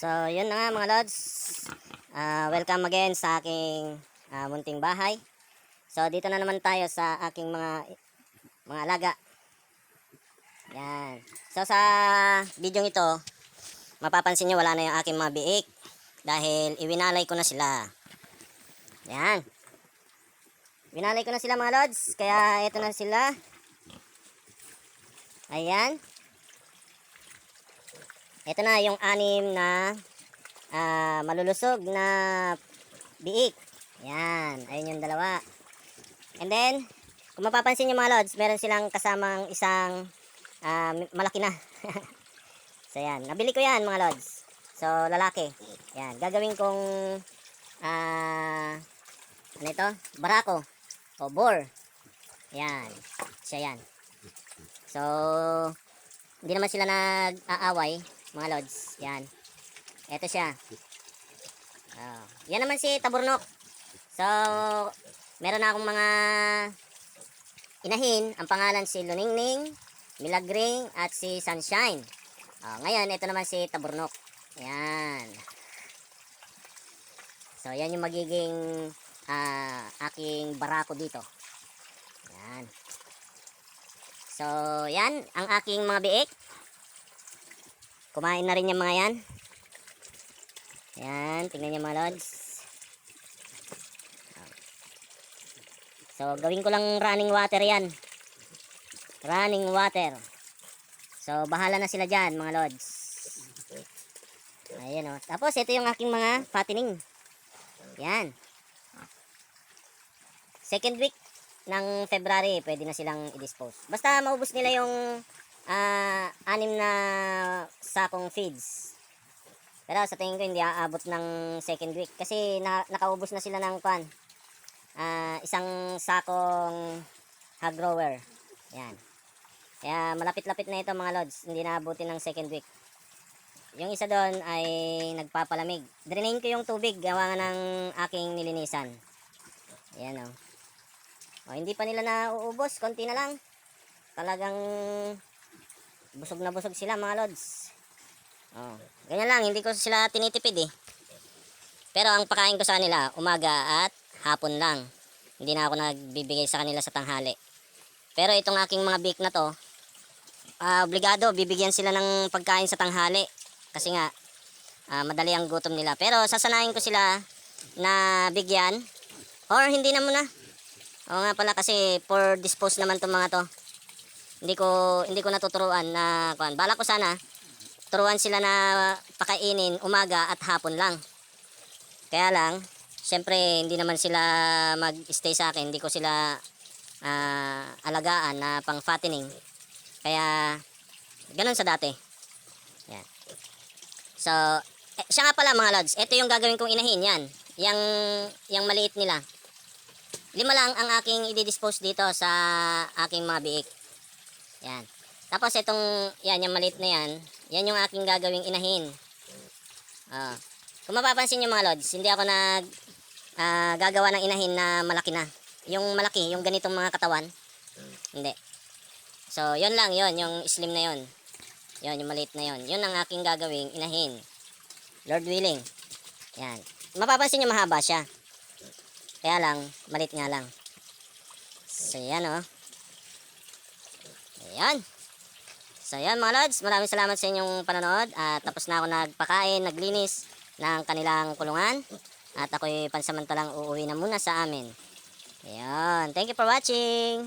So, yun na nga mga lods. Ah, welcome again sa aking ah, munting bahay. So, dito na naman tayo sa aking mga mga alaga. Yan. So, sa video ito, mapapansin nyo wala na yung aking mga biik. Dahil iwinalay ko na sila. Yan. Winalay ko na sila mga lods. Kaya ito na sila. Ayan. Ito na yung anim na ah, malulusog na biik. Yan. Ayun yung dalawa. And then, kung mapapansin nyo mga lods, meron silang kasamang isang ah, malaki na. so yan. Nabili ko yan mga lods. So lalaki. Yan. Gagawin kong ah, ano ito? Barako. O bore. Yan. Siya yan. So, hindi naman sila nag-aaway, mga lods. Yan. Ito siya. Oh. Yan naman si Taburnok. So, meron akong mga inahin. Ang pangalan si Luningning, Milagring, at si Sunshine. Oh, ngayon, ito naman si Taburnok. Yan. So, yan yung magiging ah, aking barako dito. Yan. So, yan ang aking mga biik. Kumain na rin yung mga yan. Yan, tingnan niyo mga lods. So, gawin ko lang running water yan. Running water. So, bahala na sila dyan, mga lods. Ayan o. Tapos, ito yung aking mga fattening. Yan. Second week ng February, pwede na silang i-dispose. Basta maubos nila yung ah, anim na sakong feeds. Pero sa tingin ko hindi aabot ng second week kasi na, nakaubos na sila ng kwan. Ah, isang sakong hog grower. Yan. Kaya malapit-lapit na ito mga lods. Hindi naabutin ng second week. Yung isa doon ay nagpapalamig. Drainain ko yung tubig gawa nga ng aking nilinisan. Ayan o. O, hindi pa nila nauubos. Konti na lang. Talagang busog na busog sila mga lods. Oh, ganyan lang, hindi ko sila tinitipid eh. Pero ang pakain ko sa kanila, umaga at hapon lang. Hindi na ako nagbibigay sa kanila sa tanghali. Pero itong aking mga bake na to, ah, obligado, bibigyan sila ng pagkain sa tanghali. Kasi nga, ah, madali ang gutom nila. Pero sasanayin ko sila na bigyan, or hindi na muna. Oo nga pala kasi for dispose naman tong mga to. Hindi ko hindi ko natuturuan na kuan. Bala ko sana turuan sila na pakainin umaga at hapon lang. Kaya lang, syempre hindi naman sila mag-stay sa akin, hindi ko sila ah, alagaan na pang fattening. Kaya ganun sa dati. Yan. So, eh, siya nga pala mga lods, ito yung gagawin kong inahin yan. Yang, yang maliit nila. Lima lang ang aking i-dispose dito sa aking mga biik. Yan. Tapos itong, yan, yung maliit na yan, yan yung aking gagawing inahin. Ah. Kung mapapansin nyo mga lods, hindi ako nag ah, gagawa ng inahin na malaki na. Yung malaki, yung ganitong mga katawan. Hindi. So, yun lang yun, yung slim na yun. Yun, yung maliit na yun. Yun ang aking gagawing inahin. Lord willing. Yan. Mapapansin nyo mahaba siya. Kaya lang, malit nga lang. So, yan. Oh. Ayan. So, yan mga lods. Maraming salamat sa inyong panonood. At tapos na ako nagpakain, naglinis ng kanilang kulungan. At ako'y pansamantalang uuwi na muna sa amin. Ayan. Thank you for watching.